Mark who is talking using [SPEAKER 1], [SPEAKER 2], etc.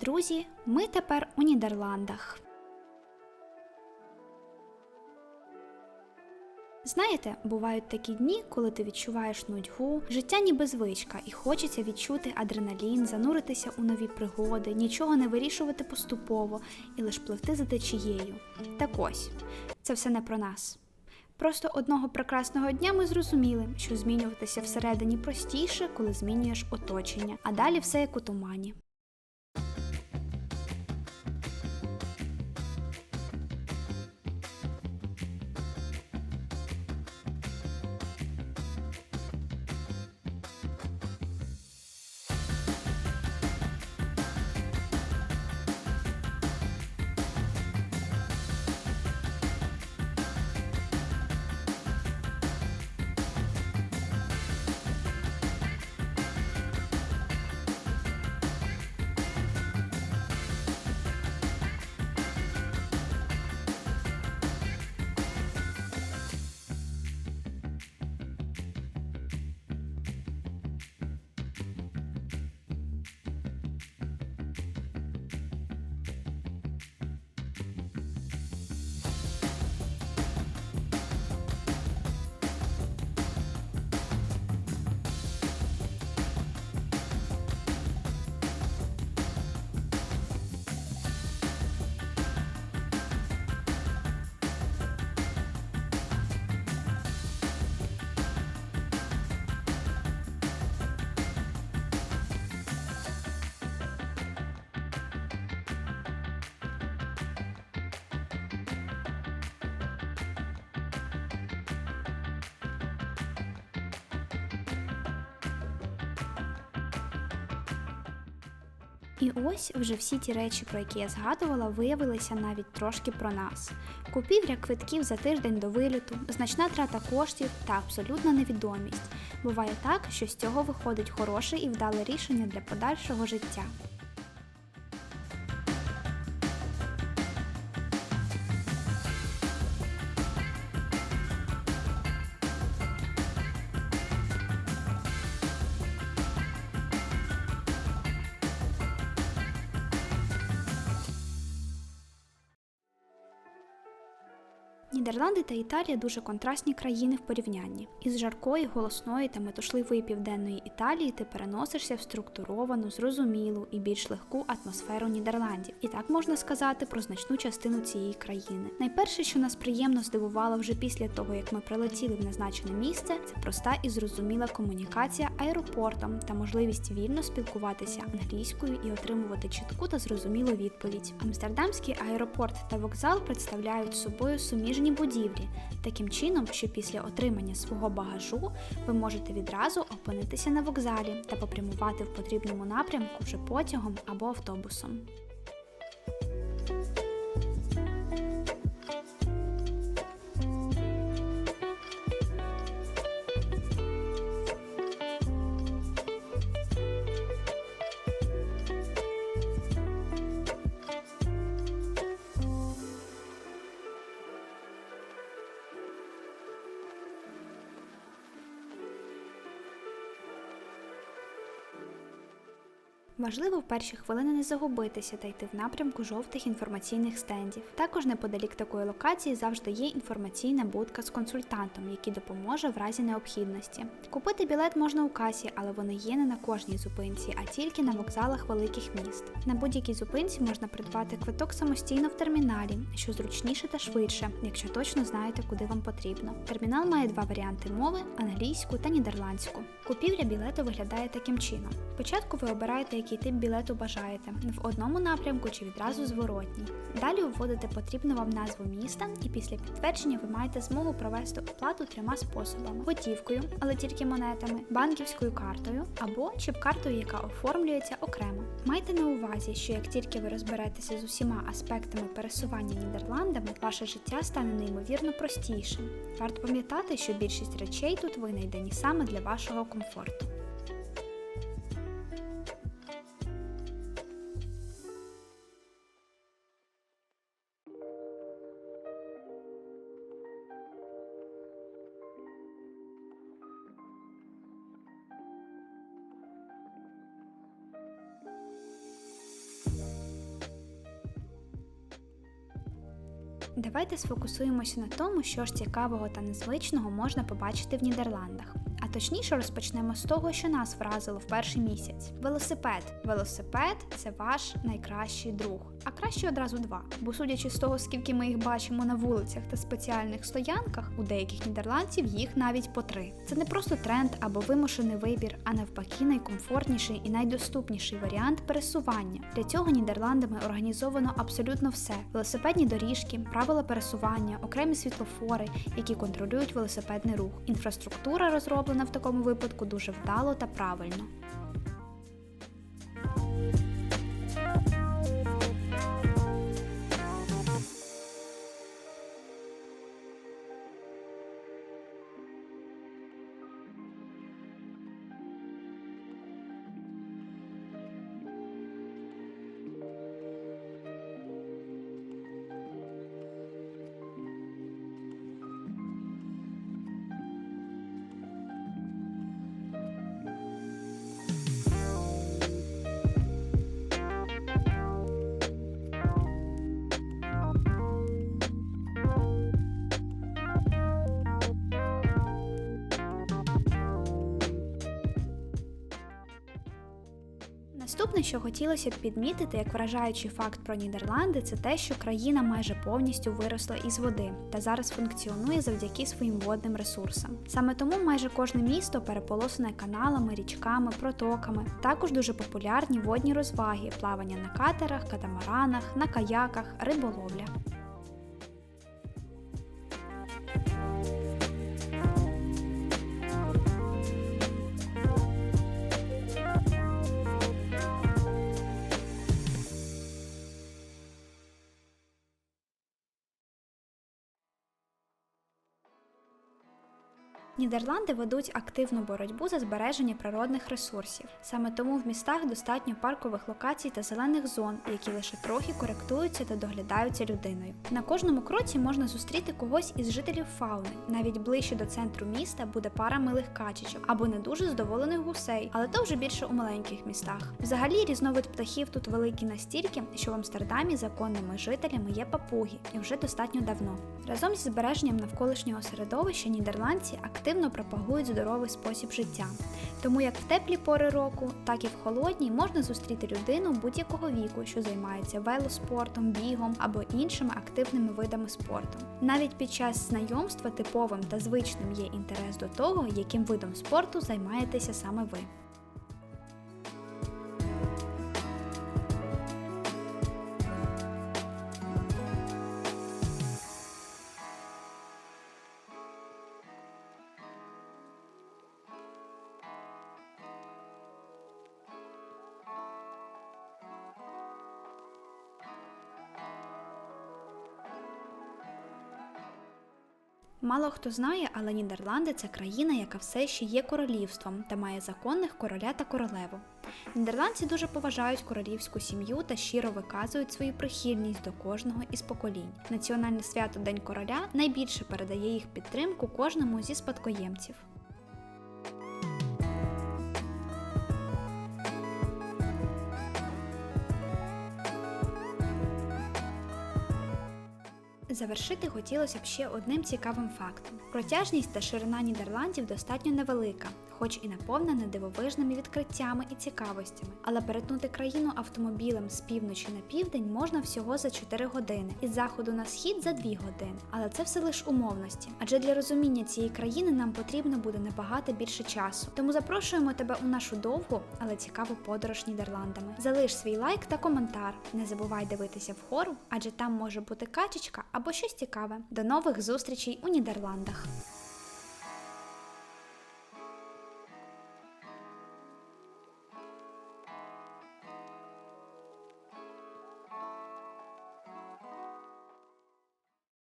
[SPEAKER 1] Друзі, ми тепер у Нідерландах. Знаєте, бувають такі дні, коли ти відчуваєш нудьгу, життя ніби звичка, і хочеться відчути адреналін, зануритися у нові пригоди, нічого не вирішувати поступово і лиш пливти за течією. Так ось, це все не про нас. Просто одного прекрасного дня ми зрозуміли, що змінюватися всередині простіше, коли змінюєш оточення, а далі все як у тумані. І ось вже всі ті речі, про які я згадувала, виявилися навіть трошки про нас. Купівля квитків за тиждень до виліту, значна трата коштів та абсолютна невідомість. Буває так, що з цього виходить хороше і вдале рішення для подальшого життя. Нідерланди та Італія дуже контрастні країни в порівнянні. Із жаркої, голосної та метушливої південної Італії ти переносишся в структуровану, зрозумілу і більш легку атмосферу Нідерландів. І так можна сказати про значну частину цієї країни. Найперше, що нас приємно здивувало вже після того, як ми прилетіли в назначене місце, це проста і зрозуміла комунікація аеропортом та можливість вільно спілкуватися англійською і отримувати чітку та зрозумілу відповідь. Амстердамський аеропорт та вокзал представляють собою суміжні будівлі, таким чином, що після отримання свого багажу ви можете відразу опинитися на вокзалі та попрямувати в потрібному напрямку вже потягом або автобусом. Важливо в перші хвилини не загубитися та йти в напрямку жовтих інформаційних стендів. Також неподалік такої локації завжди є інформаційна будка з консультантом, який допоможе в разі необхідності. Купити білет можна у касі, але вони є не на кожній зупинці, а тільки на вокзалах великих міст. На будь-якій зупинці можна придбати квиток самостійно в терміналі, що зручніше та швидше, якщо точно знаєте, куди вам потрібно. Термінал має два варіанти мови англійську та нідерландську. Купівля білету виглядає таким чином. Спочатку ви обираєте, який тип білету бажаєте в одному напрямку чи відразу зворотній. Далі вводите потрібну вам назву міста, і після підтвердження ви маєте змогу провести оплату трьома способами: готівкою, але тільки монетами, банківською картою або чіп-картою, яка оформлюється окремо. Майте на увазі, що як тільки ви розберетеся з усіма аспектами пересування Нідерландами, ваше життя стане неймовірно простішим. Варто пам'ятати, що більшість речей тут винайдені саме для вашого комфорту. Давайте сфокусуємося на тому, що ж цікавого та незвичного можна побачити в Нідерландах. А точніше розпочнемо з того, що нас вразило в перший місяць. Велосипед. Велосипед це ваш найкращий друг. А краще одразу два. Бо судячи з того, скільки ми їх бачимо на вулицях та спеціальних стоянках, у деяких нідерландців їх навіть по три. Це не просто тренд або вимушений вибір, а навпаки, найкомфортніший і найдоступніший варіант пересування. Для цього Нідерландами організовано абсолютно все: велосипедні доріжки, правила пересування, окремі світлофори, які контролюють велосипедний рух. Інфраструктура розроблена в такому випадку дуже вдало та правильно. Наступне, що хотілося б підмітити, як вражаючий факт про Нідерланди, це те, що країна майже повністю виросла із води та зараз функціонує завдяки своїм водним ресурсам. Саме тому майже кожне місто переполосене каналами, річками, протоками. Також дуже популярні водні розваги, плавання на катерах, катамаранах, на каяках, риболовля. Нідерланди ведуть активну боротьбу за збереження природних ресурсів. Саме тому в містах достатньо паркових локацій та зелених зон, які лише трохи коректуються та доглядаються людиною. На кожному кроці можна зустріти когось із жителів фауни. Навіть ближче до центру міста буде пара милих качечок або не дуже задоволених гусей, але то вже більше у маленьких містах. Взагалі різновид птахів тут великий настільки, що в Амстердамі законними жителями є папуги, і вже достатньо давно. Разом зі збереженням навколишнього середовища нідерландці активно пропагують здоровий спосіб життя. Тому як в теплі пори року, так і в холодній можна зустріти людину будь-якого віку, що займається велоспортом, бігом або іншими активними видами спорту. Навіть під час знайомства типовим та звичним є інтерес до того, яким видом спорту займаєтеся саме ви. Мало хто знає, але Нідерланди це країна, яка все ще є королівством та має законних короля та королеву. Нідерландці дуже поважають королівську сім'ю та щиро виказують свою прихильність до кожного із поколінь. Національне свято День короля найбільше передає їх підтримку кожному зі спадкоємців. Завершити хотілося б ще одним цікавим фактом: протяжність та ширина Нідерландів достатньо невелика, хоч і наповнена дивовижними відкриттями і цікавостями. Але перетнути країну автомобілем з півночі на південь можна всього за 4 години, із заходу на схід за 2 години. Але це все лише умовності. Адже для розуміння цієї країни нам потрібно буде набагато більше часу. Тому запрошуємо тебе у нашу довгу, але цікаву подорож Нідерландами. Залиш свій лайк та коментар. Не забувай дивитися вгору, адже там може бути качечка або щось цікаве. До нових зустрічей у Нідерландах.